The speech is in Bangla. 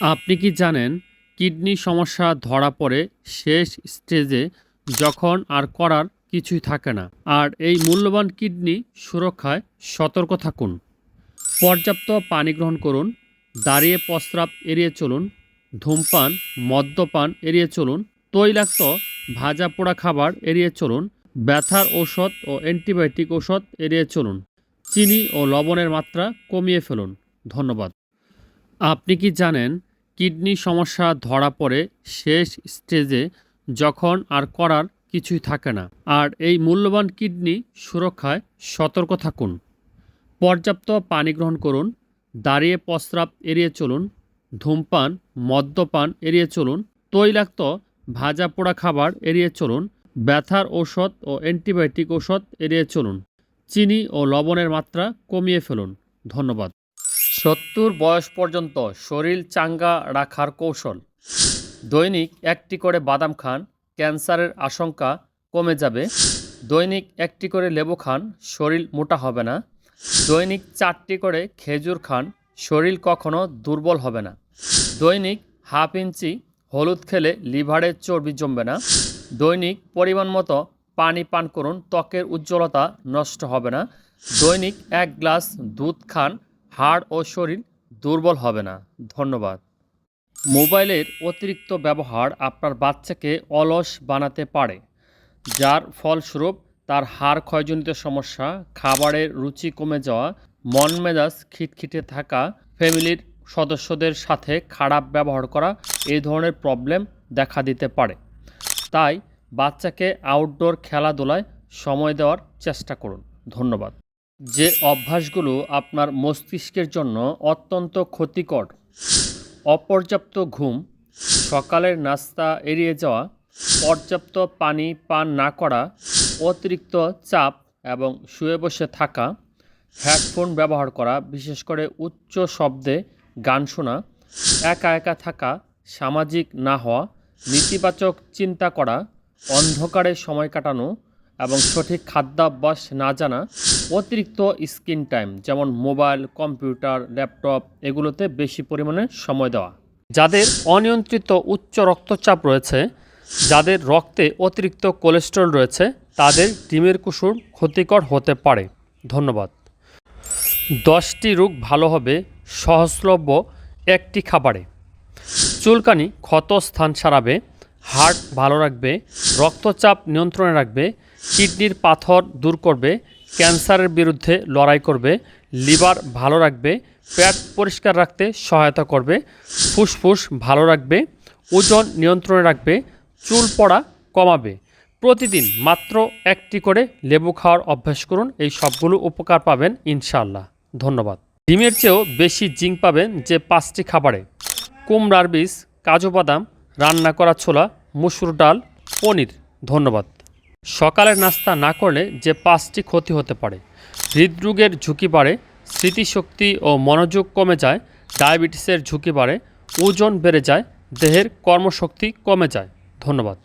আপনি কি জানেন কিডনি সমস্যা ধরা পড়ে শেষ স্টেজে যখন আর করার কিছুই থাকে না? আর এই মূল্যবান কিডনি সুরক্ষায় সতর্ক থাকুন। পর্যাপ্ত পানি গ্রহণ করুন, দাঁড়িয়ে প্রস্রাব এড়িয়ে চলুন, ধূমপান, মদ্যপান এড়িয়ে চলুন, তৈলাক্ত, ভাজা পোড়া খাবার এড়িয়ে চলুন, ব্যথার ঔষধ ও অ্যান্টিবায়োটিক ঔষধ এড়িয়ে চলুন। চিনি ও লবণের মাত্রা কমিয়ে ফেলুন। ধন্যবাদ। আপনি কি জানেন কিডনি সমস্যা ধরা পড়ে শেষ স্টেজে যখন আর করার কিছুই থাকে না? আর এই মূল্যবান কিডনি সুরক্ষায় সতর্ক থাকুন। পর্যাপ্ত পানি গ্রহণ করুন, দাঁড়িয়ে প্রস্রাব এড়িয়ে চলুন, ধূমপান, মদ্যপান এড়িয়ে চলুন, তৈলাক্ত, ভাজা পোড়া খাবার এড়িয়ে চলুন, ব্যথার ঔষধ ও অ্যান্টিবায়োটিক ঔষধ এড়িয়ে চলুন। চিনি ও লবণের মাত্রা কমিয়ে ফেলুন। ধন্যবাদ। সত্তর বয়স পর্যন্ত শরীর চাঙ্গা রাখার কৌশল। দৈনিক একটি করে বাদাম খান, ক্যান্সারের আশঙ্কা কমে যাবে। দৈনিক একটি করে লেবু খান, শরীর মোটা হবে না। দৈনিক চারটি করে খেজুর খান, শরীর কখনো দুর্বল হবে না। দৈনিক হাফ ইঞ্চি হলুদ খেলে লিভারে চর্বি জমবে না। দৈনিক পরিমাণ মতো পানি পান করুন, ত্বকের উজ্জ্বলতা নষ্ট হবে না। দৈনিক এক গ্লাস দুধ খান হাড় ও শরীর দুর্বল হবে না। ধন্যবাদ। মোবাইলের অতিরিক্ত ব্যবহার আপনার বাচ্চাকে অলস বানাতে পারে, যার ফলস্বরূপ তার হাড় ক্ষয়জনিত সমস্যা খাবারের রুচি কমে যাওয়া, মন মেজাজ খিটখিটে থাকা, ফ্যামিলির সদস্যদের সাথে খারাপ ব্যবহার করা এই ধরনের প্রবলেম দেখা দিতে পারে। তাই বাচ্চাকে আউটডোর খেলাধুলায় সময় দেওয়ার চেষ্টা করুন। ধন্যবাদ। যে অভ্যাসগুলো আপনার মস্তিষ্কের জন্য অত্যন্ত ক্ষতিকর। অপর্যাপ্ত ঘুম, সকালের নাস্তা এড়িয়ে যাওয়া, পর্যাপ্ত পানি পান না করা, অতিরিক্ত চাপ এবং শুয়ে বসে থাকা, হেডফোন ব্যবহার করা, বিশেষ করে উচ্চ শব্দে গান শোনা, একা একা থাকা, সামাজিক না হওয়া, নেতিবাচক চিন্তা করা, অন্ধকারে সময় কাটানো এবং সঠিক খাদ্যাভ্যাস না জানা, অতিরিক্ত স্ক্রিন টাইম, যেমন মোবাইল, কম্পিউটার, ল্যাপটপ, এগুলোতে বেশি পরিমাণে সময় দেওয়া। যাদের অনিয়ন্ত্রিত উচ্চ রক্তচাপ রয়েছে, যাদের রক্তে অতিরিক্ত কোলেস্টেরল রয়েছে, তাদের ডিমের কুসুর ক্ষতিকর হতে পারে। ধন্যবাদ। দশটি রোগ ভালো হবে সহজলভ্য একটি খাবারে। চুলকানি ক্ষত স্থান সারাবে হার্ট ভালো রাখবে, রক্তচাপ নিয়ন্ত্রণে রাখবে কিডনির পাথর দূর করবে, ক্যান্সারের বিরুদ্ধে লড়াই করবে, লিভার ভালো রাখবে, পেট পরিষ্কার রাখতে সহায়তা করবে, ফুসফুস ভালো রাখবে, ওজন নিয়ন্ত্রণে রাখবে, চুল পড়া কমাবে। প্রতিদিন মাত্র একটি করে লেবু খাওয়ার অভ্যাস করুন, এই সবগুলো উপকার পাবেন ইনশাআল্লাহ। ধন্যবাদ। ডিমের চেয়েও বেশি জিঙ্ক পাবেন যে পাঁচটি খাবারে। কুমড়ার বীজ, কাজু বাদাম, রান্না করা ছোলা, মুসুর ডাল, পনির। ধন্যবাদ। সকালের নাস্তা না করলে যে পাঁচটি ক্ষতি হতে পারে। হৃদরোগের ঝুঁকি বাড়ে, স্মৃতিশক্তি ও মনোযোগ কমে যায়, ডায়াবেটিসের ঝুঁকি বাড়ে, ওজন বেড়ে যায়, দেহের কর্মশক্তি কমে যায়। ধন্যবাদ।